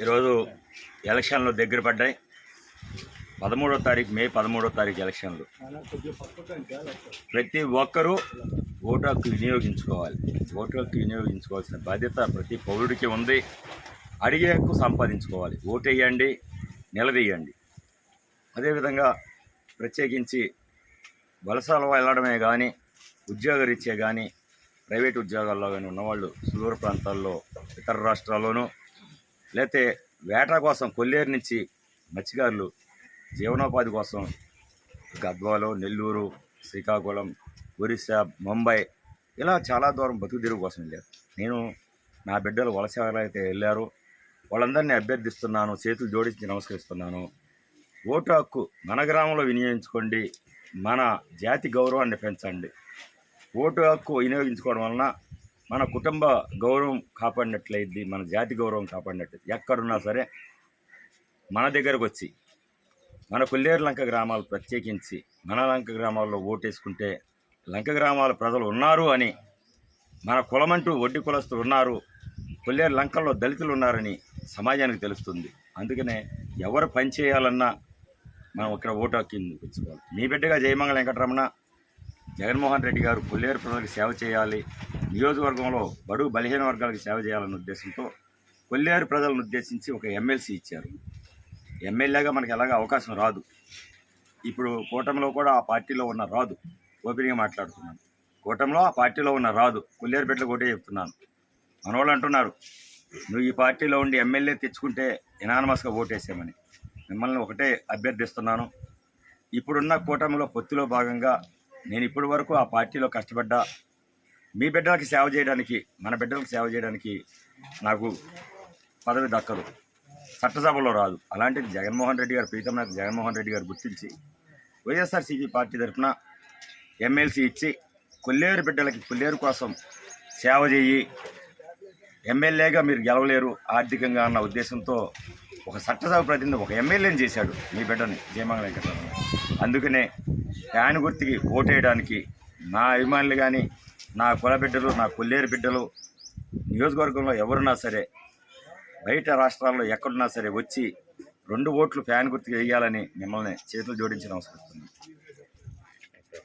ఈరోజు ఎలక్షన్లు దగ్గర పడ్డాయి. పదమూడో తారీఖు మే పదమూడో తారీఖు ఎలక్షన్లు. ప్రతి ఒక్కరూ ఓటు హక్కు వినియోగించుకోవాలి. ఓటు హక్కు వినియోగించుకోవాల్సిన బాధ్యత ప్రతి పౌరుడికి ఉంది. అడిగే హక్కు సంపాదించుకోవాలి. ఓటు వేయండి నిలదీయండి. అదేవిధంగా ప్రత్యేకించి వలసలు వెళ్ళడమే కానీ ఉద్యోగరీత్యా కానీ ప్రైవేట్ ఉద్యోగాల్లో కానీ ఉన్నవాళ్ళు సుదూర ప్రాంతాల్లో ఇతర రాష్ట్రాల్లోనూ లేతే వేట కోసం కొల్లేరు నుంచి మత్స్యకారులు జీవనోపాధి కోసం గద్వాలో నెల్లూరు శ్రీకాకుళం ఒరిస్సా ముంబై ఇలా చాలా దూరం బతుకు కోసం వెళ్ళారు. నేను నా బిడ్డలు వలస ఎవరైతే వెళ్ళారో. వాళ్ళందరినీ అభ్యర్థిస్తున్నాను చేతులు జోడించి నమస్కరిస్తున్నాను. ఓటు హక్కు మన గ్రామంలో వినియోగించుకోండి మన జాతి గౌరవాన్ని పెంచండి. ఓటు హక్కు వినియోగించుకోవడం వలన మన కుటుంబ గౌరవం కాపాడినట్లయిద్ది మన జాతి గౌరవం కాపాడినట్టు ఎక్కడున్నా సరే మన దగ్గరకు వచ్చి మన కొల్లేరు లంక గ్రామాలు ప్రత్యేకించి మన లంక గ్రామాల్లో ఓటేసుకుంటే లంక గ్రామాల ప్రజలు ఉన్నారు అని మన కులమంటూ వడ్డీ కులస్తులు ఉన్నారు కొల్లేరు లంకల్లో దళితులు ఉన్నారని సమాజానికి తెలుస్తుంది. అందుకనే ఎవరు పని చేయాలన్నా మనం ఇక్కడ ఓటు హక్కు తెచ్చుకోవాలి. మీ బిడ్డగా జయమంగళ వెంకటరమణ జగన్మోహన్ రెడ్డి గారు కొల్లేరు ప్రజలకు సేవ చేయాలి నియోజకవర్గంలో బడుగు బలహీన వర్గాలకు సేవ చేయాలన్న ఉద్దేశంతో కొల్లేరు ప్రజలను ఉద్దేశించి ఒక ఎమ్మెల్సీ ఇచ్చారు. ఎమ్మెల్యేగా మనకి ఎలాగ అవకాశం రాదు. ఇప్పుడు కూటమిలో కూడా ఆ పార్టీలో ఉన్న రాదు. ఓపెన్గా మాట్లాడుతున్నాను. కూటమిలో ఆ పార్టీలో ఉన్న రాదు. కొల్లేరు బిడ్డలు ఒకటే చెప్తున్నాను. మన వాళ్ళు అంటున్నారు నువ్వు ఈ పార్టీలో ఉండి ఎమ్మెల్యే తెచ్చుకుంటే ఎనానమస్గా ఓటేసామని మిమ్మల్ని ఒకటే అభ్యర్థిస్తున్నాను. ఇప్పుడున్న కూటమిలో పొత్తులో భాగంగా నేను ఇప్పటి వరకు ఆ పార్టీలో కష్టపడ్డా మీ బిడ్డలకి సేవ చేయడానికి మన బిడ్డలకు సేవ చేయడానికి నాకు పదవి దక్కదు. చట్టసభలో రాదు. అలాంటిది జగన్మోహన్ రెడ్డి గారు ప్రీతం నాకు జగన్మోహన్ రెడ్డి గారు గుర్తించి వైఎస్ఆర్సీపీ పార్టీ తరఫున ఎమ్మెల్సీ ఇచ్చి కొల్లేరు బిడ్డలకి కొల్లేరు కోసం సేవ చేయి. ఎమ్మెల్యేగా మీరు గెలవలేరు ఆర్థికంగా అన్న ఉద్దేశంతో ఒక చట్టసభ ప్రతినిధి ఒక ఎమ్మెల్యేని చేశాడు మీ బిడ్డని జయమంగళ వెంకటరమణ అందుకనే ఫ్యాన్ గుర్తికి ఓటేయడానికి నా అభిమానులు కానీ నా కుల బిడ్డలు నా కొల్లేరు బిడ్డలు నియోజకవర్గంలో ఎవరున్నా సరే బయట రాష్ట్రాల్లో ఎక్కడున్నా సరే వచ్చి రెండు ఓట్లు ఫ్యాన్ గుర్తుకు వేయాలని మిమ్మల్ని చేతులు జోడించి నమస్కరిస్తున్నాను.